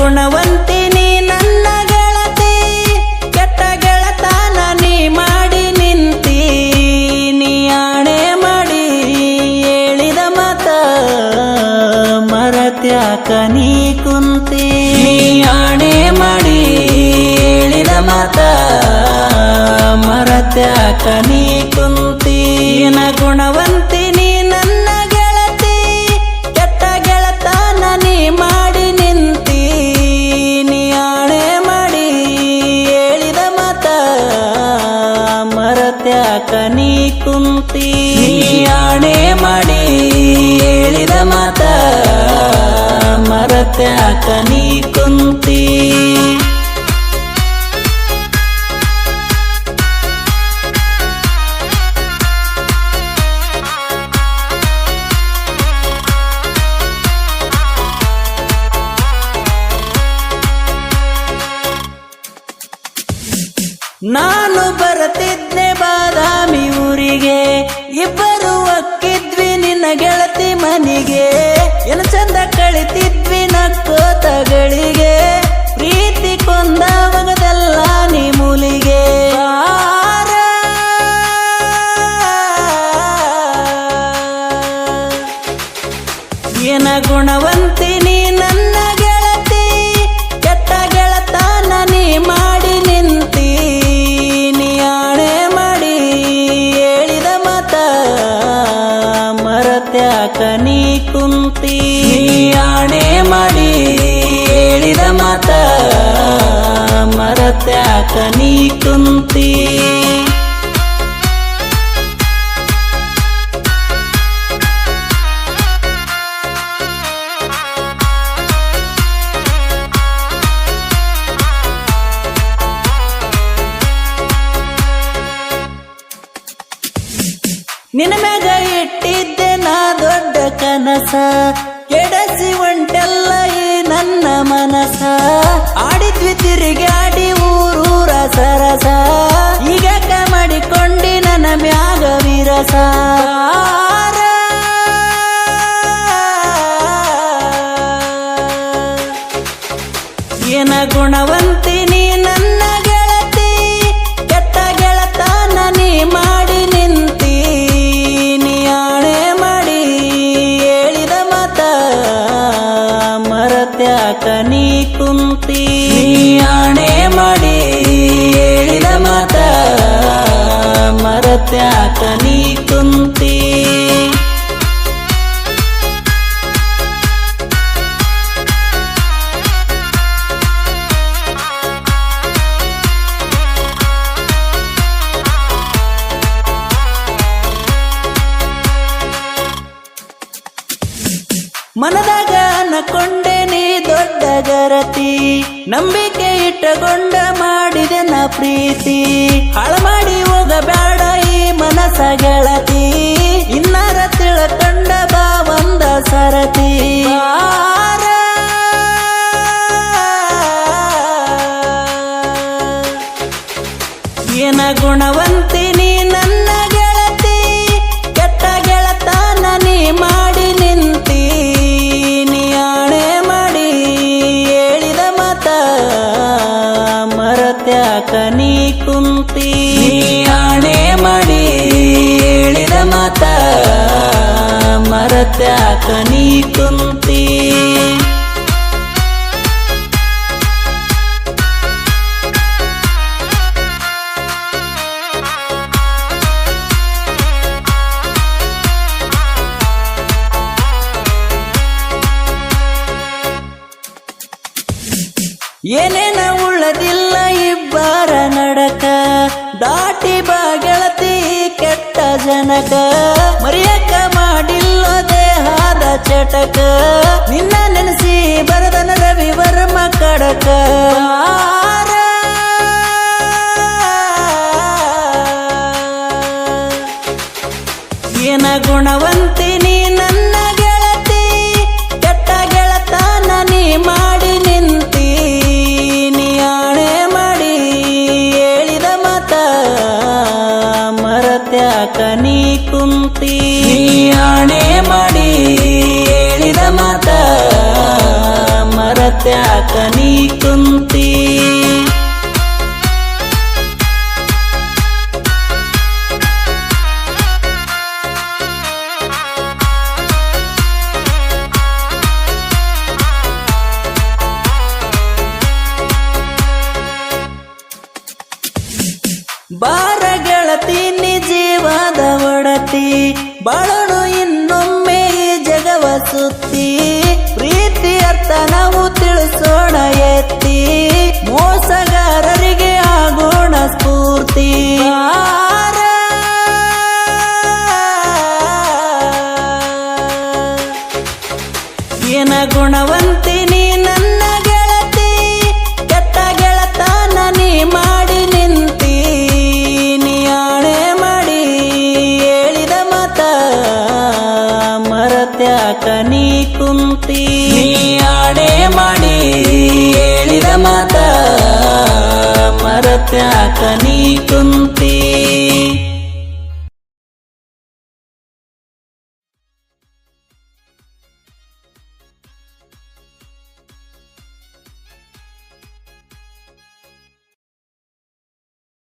ಏನ ಗುಣವಂತಿನಿ ನನ್ನ ಗೆಳತಿ, ಕೆಟ್ಟ ಗೆಳತನ ನೀ ಮಾಡಿ ನಿಂತಿ. ನೀ ಆಣೆ ಮಾಡಿ ಹೇಳಿದ ಮತ, ಮರತ್ಯಾಕ ನೀ ಕುಂತಿ. ನೀ ಆಣೆ ಮಾಡಿ ಹೇಳಿದ ಮತ, ಮರತ್ಯಾಕ ನೀ ಕುಂತಿ. ಏನ ಮರತ್ಯಾಕ ನೀ ಕುಂತಿ ನಾನು ಬರತಿದ್ದೆ ಬಾದಾಮಿ ಊರಿಗೆ ಇಬ್ಬರು ಅಕ್ಕಿದ್ವಿ ನಿನ್ನ ಗೆಳತಿ ಮನಿಗೆ. ಮರತ್ಯಾಕ ನೀ ಕುಂತಿ. ನಿನ್ನ ಮ್ಯಾಗ ಇಟ್ಟಿದ್ದೆ ನಾ ದೊಡ್ಡ ಕನಸ. ಕೆಡಸಿ ಒಂಟೆಲ್ಲ ಈ ನನ್ನ ಮನಸ. ಆಡಿದ್ವಿ ತಿರುಗಾಡಿ ವಿರಸ ಏನ ಗುಣವಂತಿನಿ ನನ್ನ ಗೆಳತಿ, ಕೆಟ್ಟ ಗೆಳತನ ನೀ ಮಾಡಿ ನಿಂತಿ. ಆಣೆ ಮಾಡಿ ಹೇಳಿದ ಮತ, ಮರತ್ಯಾಕ ನೀ ಕುಂತಿ. ಆಣೆ ಮಾಡಿ ಹೇಳಿದ ಮತ, ಮರತ್ಯಾಕ ನೀ ಮನದಾಗ ಅನಕೊಂಡೆ ನೀ ದೊಡ್ಡ ಗರತಿ. ನಂಬಿಕೆ ಇಟ್ಟಗೊಂಡ ಮಾಡಿದೆ ನ ಪ್ರೀತಿ. ಹಾಳು ಮಾಡಿ ಹೋಗಬೇಡ ಈ ಮನಸ ಮರತ್ಯಾಕ ಕನಿ ಕುಂತಿ. ಏನೇನ ಉಳ್ಳದಿಲ್ಲ ಇಬ್ಬರ ನಡಕ. ದಾಟಿ ಬಾ ಗೆಳತಿ, ಕೆಟ್ಟ ಜನಕ. ಮರಿಯಕ ಮಾಡಿಲ್ಲ ದೇಹದ ಚಟಕ. ನಿನ್ನ ನೆನೆಸಿ ಬರದನ ರವಿ ವರ್ಮ ಕಡಕ. ಕುಂತಿ ಆಣೆ ಮಾಡಿ ಹೇಳಿದ ಮಾತ ಮರತ್ಯಾಕ ನೀ ಕುಂತಿ. ಬಾರ ಬಾಳನು ಇನ್ನೊಮ್ಮೆ ಜಗವ ಸುತ್ತಿ. ಪ್ರೀತಿ ಅರ್ಥ ನಾವು ತಿಳಿಸೋಣ ಎತ್ತಿ. ಮೋಸಗಾರರಿಗೆ ಆಗೋಣ ಸ್ಫೂರ್ತಿ. ಏನ ಗುಣವಂತಿ ಮರತ್ಯಾಕ ನೀ ಕುಂತಿ. ಆಡೆ ಮಾಡಿ ಹೇಳಿದ ಮಾತ ಮರತ್ಯಾಕ ನೀ ಕುಂತಿ.